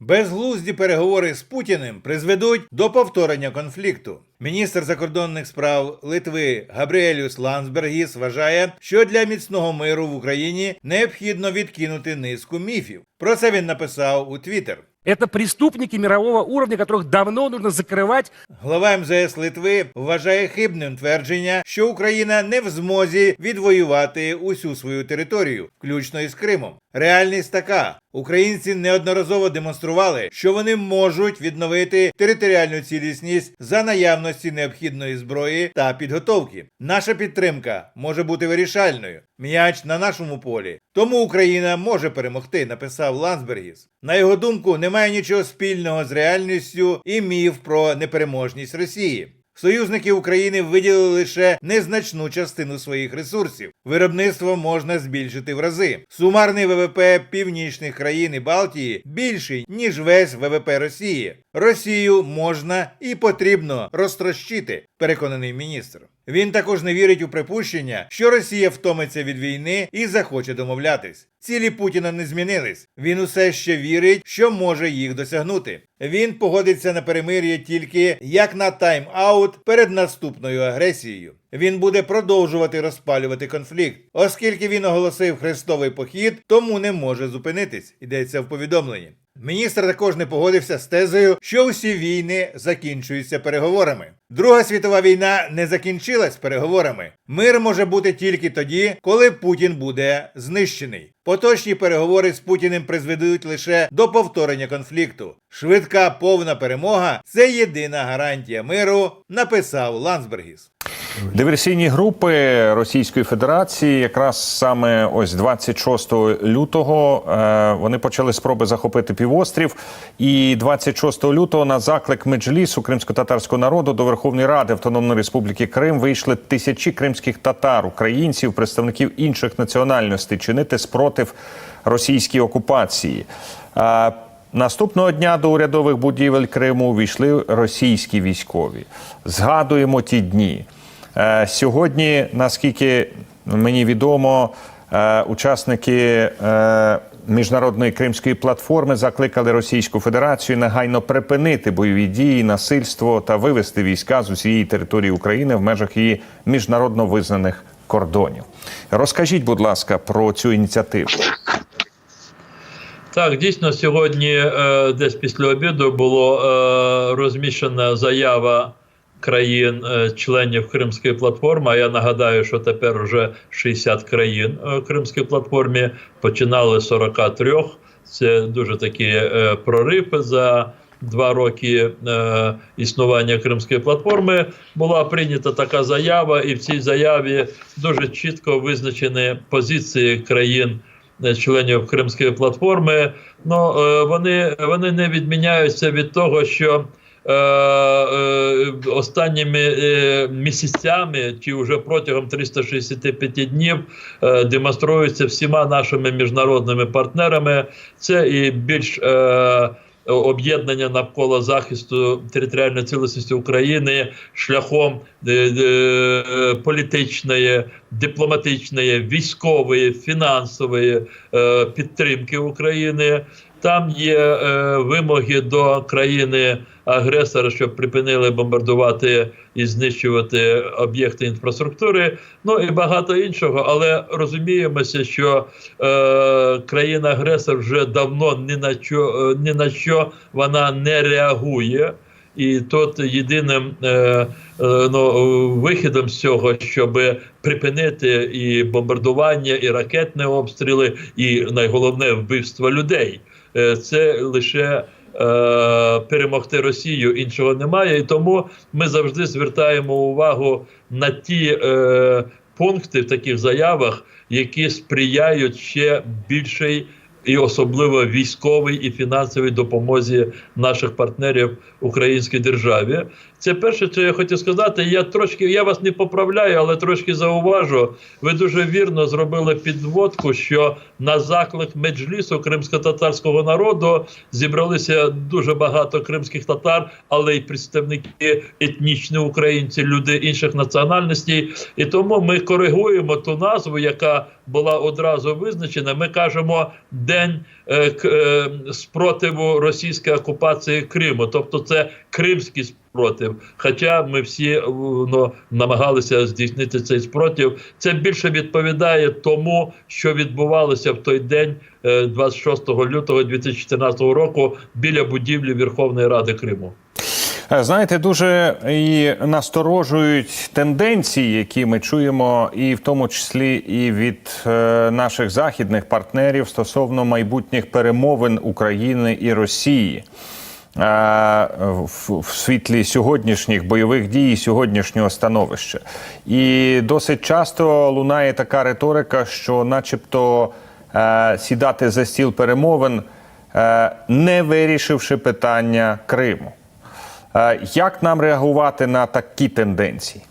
Безглузді переговори з Путіним призведуть до повторення конфлікту. Міністр закордонних справ Литви Габріелюс Лансбергіс вважає, що для міцного миру в Україні необхідно відкинути низку міфів. Про це він написав у Твіттер. Это преступники мирового уровня, которых давно нужно закрывать. Глава МЗС Литви вважає хибним твердження, що Україна не в змозі відвоювати усю свою територію, включно із Кримом. Реальність така: українці неодноразово демонстрували, що вони можуть відновити територіальну цілісність за наявності необхідної зброї та підготовки. Наша підтримка може бути вирішальною. М'яч на нашому полі. Тому Україна може перемогти, написав Лансбергіс. На його думку, немає нічого спільного з реальністю і міф про непереможність Росії. Союзники України виділили лише незначну частину своїх ресурсів. Виробництво можна збільшити в рази. Сумарний ВВП північних країн і Балтії більший ніж весь ВВП Росії. Росію можна і потрібно розтрощити, переконаний міністр. Він також не вірить у припущення, що Росія втомиться від війни і захоче домовлятись. Цілі Путіна не змінились. Він усе ще вірить, що може їх досягнути. Він погодиться на перемир'я тільки як на тайм-аут перед наступною агресією. Він буде продовжувати розпалювати конфлікт, оскільки він оголосив хрестовий похід, тому не може зупинитись. Йдеться в повідомленні. Міністр також не погодився з тезою, що всі війни закінчуються переговорами. Друга світова війна не закінчилась переговорами. Мир може бути тільки тоді, коли Путін буде знищений. Поточні переговори з Путіним призведуть лише до повторення конфлікту. Швидка повна перемога це єдина гарантія миру, написав Лансбергіс. Диверсійні групи Російської Федерації, якраз саме ось 26 лютого, е, вони почали спроби захопити півострів. І 26 лютого на заклик Меджлісу кримсько-татарського народу до Верховної Ради Автономної Республіки Крим вийшли тисячі кримських татар, українців, представників інших національностей чинити спротив російській окупації. Е, Наступного дня до урядових будівель Криму увійшли російські військові. Згадуємо ті дні. Е, Сьогодні, наскільки мені відомо, е, учасники е, міжнародної кримської платформи закликали Російську Федерацію негайно припинити бойові дії, насильство та вивести війська з усієї території України в межах її міжнародно визнаних кордонів. Розкажіть, будь ласка, про цю ініціативу. Так, дійсно, сьогодні, десь після обіду, було розміщена заява країн, е, Кримської платформи. А я нагадаю, що тепер вже 60 країн е, Кримської платформі починали з 43. Це дуже такий е, прорив за. Два роки е, існування Кримської платформи була прийнята така заява, і в цій заяві дуже чітко визначені позиції країн членів Кримської платформи. Ну вони, вони не відміняються від того, що останніми е, місяцями чи вже протягом 365 днів е, демонструються всіма нашими міжнародними партнерами. Це і більш е, об'єднання навколо захисту територіальної цілісності України шляхом е, е, політичної, дипломатичної, військової, фінансової е, підтримки України. Там є е, вимоги до країни агресора, щоб припинили бомбардувати і знищувати об'єкти інфраструктури. Ну і багато іншого. Але розуміємося, що е, країна-агресор вже давно ні на що ні на що вона не реагує. І тут єдиним е, е, ну, вихідом з цього, щоб припинити і бомбардування, і ракетні обстріли, і найголовне вбивство людей. Е, це лише е, перемогти Росію, іншого немає. І тому ми завжди звертаємо увагу на ті е, пункти в таких заявах, які сприяють ще більшій і особливо військовій і фінансовій допомозі наших партнерів українській державі. Це перше, що я хотів сказати. Я трошки я вас не поправляю, але трошки зауважу. Ви дуже вірно зробили підводку, що на заклик меджлісу кримсько-татарського народу зібралися дуже багато кримських татар, але й представники етнічні українці, люди інших національностей. І тому ми коригуємо ту назву, яка була одразу визначена. Ми кажемо день е, е, спротиву російської окупації Криму, тобто це кримський спротив. Хоча ми всі е, ну, намагалися здійснити цей спротив. Це більше відповідає тому, що відбувалося в той день, е, 26 лютого 2014 року, біля будівлі Верховної Ради Криму. Е, Знаєте, дуже і насторожують тенденції, які ми чуємо, і в тому числі і від е, наших західних партнерів стосовно майбутніх перемовин України і Росії. е, В, світлі сьогоднішніх бойових дій, і сьогоднішнього становища, і досить часто лунає така риторика, що, начебто, сідати за стіл перемовин, не вирішивши питання Криму. Е, Як нам реагувати на такі тенденції?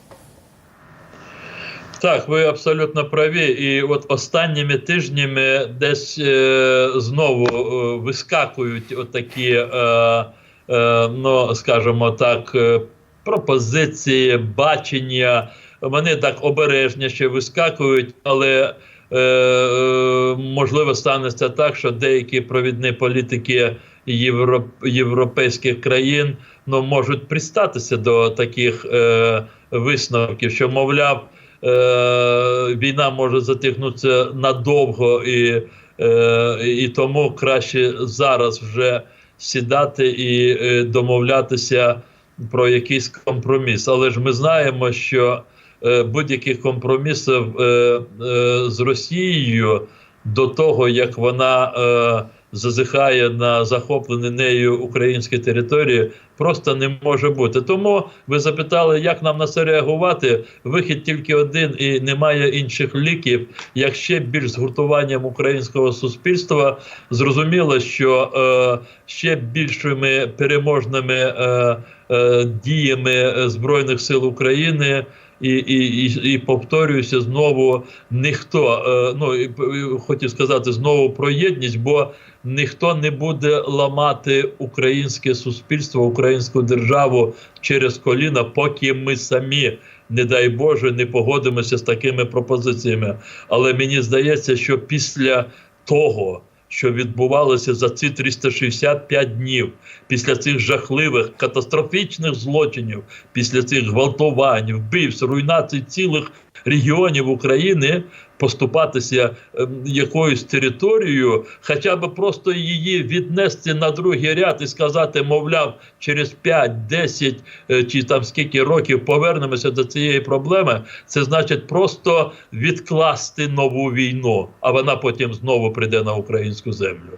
Так, ви абсолютно праві. І от останніми тижнями десь е, знову е, вискакують отакі, е, е, ну скажімо так, е, пропозиції, бачення. Вони так обережніше вискакують, але е, е, можливо станеться так, що деякі провідні політики євро, європейських країн ну, можуть пристатися до таких е, висновків, що мовляв. Е, війна може затягнутися надовго, і, е, і тому краще зараз вже сідати і е, домовлятися про якийсь компроміс. Але ж ми знаємо, що е, будь-яких компромісів е, е, з Росією до того, як вона е, зазихає на захоплені нею українські території, просто не може бути. Тому ви запитали, як нам на це реагувати. Вихід тільки один і немає інших ліків. Як ще більш згуртуванням українського суспільства зрозуміло, що е, ще більшими переможними е, е, діями збройних сил України. І, і, і, і повторююся знову, ніхто е, ну і, хотів сказати знову про єдність, бо ніхто не буде ламати українське суспільство, українську державу через коліна, поки ми самі, не дай Боже, не погодимося з такими пропозиціями. Але мені здається, що після того. Що відбувалося за ці 365 днів після цих жахливих катастрофічних злочинів, після цих гвалтувань, вбивств, руйнацій цілих регіонів України, поступатися ем, якоюсь територією, хоча б просто її віднести на другий ряд і сказати, мовляв, через 5, 10 е, чи там скільки років повернемося до цієї проблеми, це значить просто відкласти нову війну, а вона потім знову прийде на українську землю.